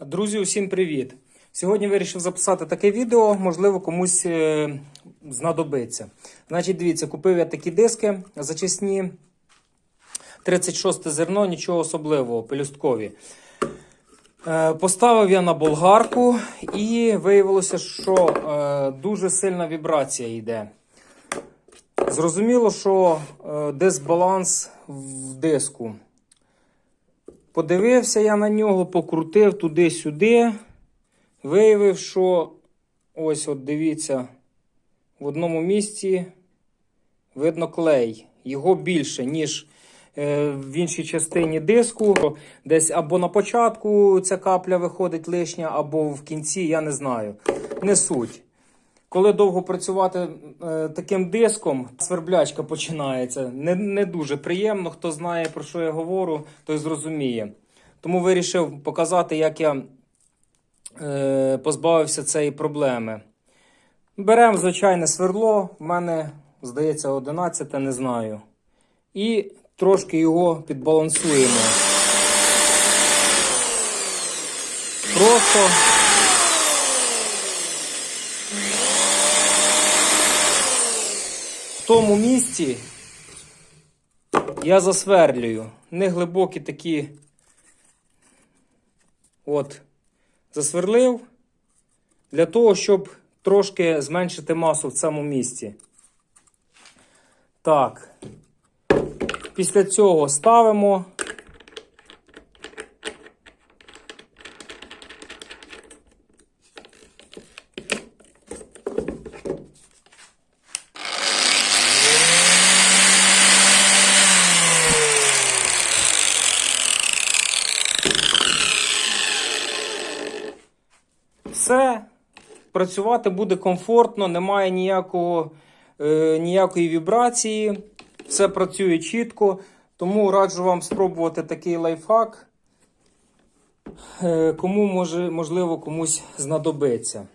Друзі, усім привіт! Сьогодні вирішив записати таке відео, можливо, комусь е, знадобиться. Значить, дивіться, купив я такі диски зачисні. 36 зерно, нічого особливого, пелюсткові. Е, Поставив я на болгарку і виявилося, що е, дуже сильна вібрація йде. Зрозуміло, що дисбаланс в диску. Подивився я на нього, покрутив туди-сюди. Виявив, що ось от дивіться, в одному місці видно клей. Його більше, ніж е, в іншій частині диску. Десь або на початку ця капля виходить лишня, або в кінці, я не знаю. Не суть. Коли довго працювати е, таким диском, сверблячка починається. Не, не дуже приємно. Хто знає, про що я говорю, той зрозуміє. Тому вирішив показати, як я е, позбавився цієї проблеми. Беремо звичайне свердло, в мене, здається, 11, не знаю. І трошки його підбалансуємо. Просто. Тому місці я засверлюю. Неглибокі такі. От, засверлив для того, щоб трошки зменшити масу в цьому місці. Так. Після цього ставимо. Все, працювати буде комфортно, немає ніякого, е, ніякої вібрації, все працює чітко. Тому раджу вам спробувати такий лайфхак. Е, кому може, можливо комусь знадобиться.